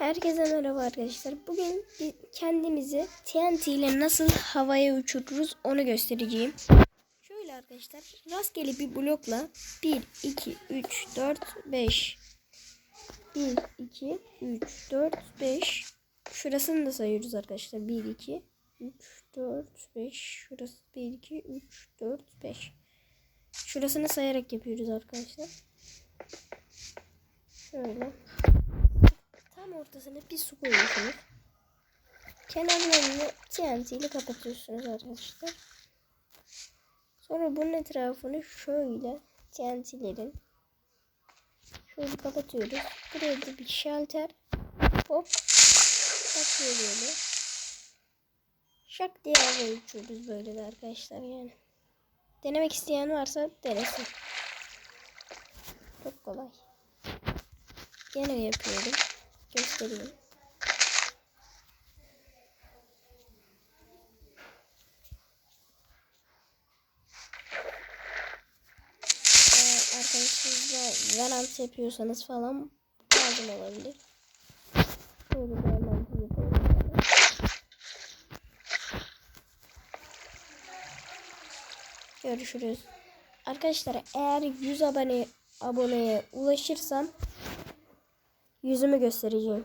Herkese merhaba arkadaşlar. Bugün kendimizi TNT ile nasıl havaya uçururuz onu göstereceğim. Şöyle arkadaşlar rastgele bir blokla 1, 2, 3, 4, 5 1, 2, 3, 4, 5 Şurasını da sayıyoruz arkadaşlar. 1, 2, 3, 4, 5 Şurası 1, 2, 3, 4, 5 Şurasını sayarak yapıyoruz arkadaşlar. Şöyle. Ortasına bir su koyuyorsunuz. Kenarlarını TNT ile kapatıyorsunuz arkadaşlar. Sonra bunun etrafını şöyle TNT'lerin şöyle kapatıyoruz. Buraya da bir şalter hop takıyor böyle. Şak diye havaya uçuyoruz böyle de arkadaşlar yani. Denemek isteyen varsa denesin. Çok kolay. Gene yapıyorum. Göstereyim. Eğer arkadaşınızla Valorant yapıyorsanız falan lazım olabilir. Şöyle Valorant yapalım. Görüşürüz. Arkadaşlar eğer 100 abone aboneye ulaşırsam yüzümü göstereceğim.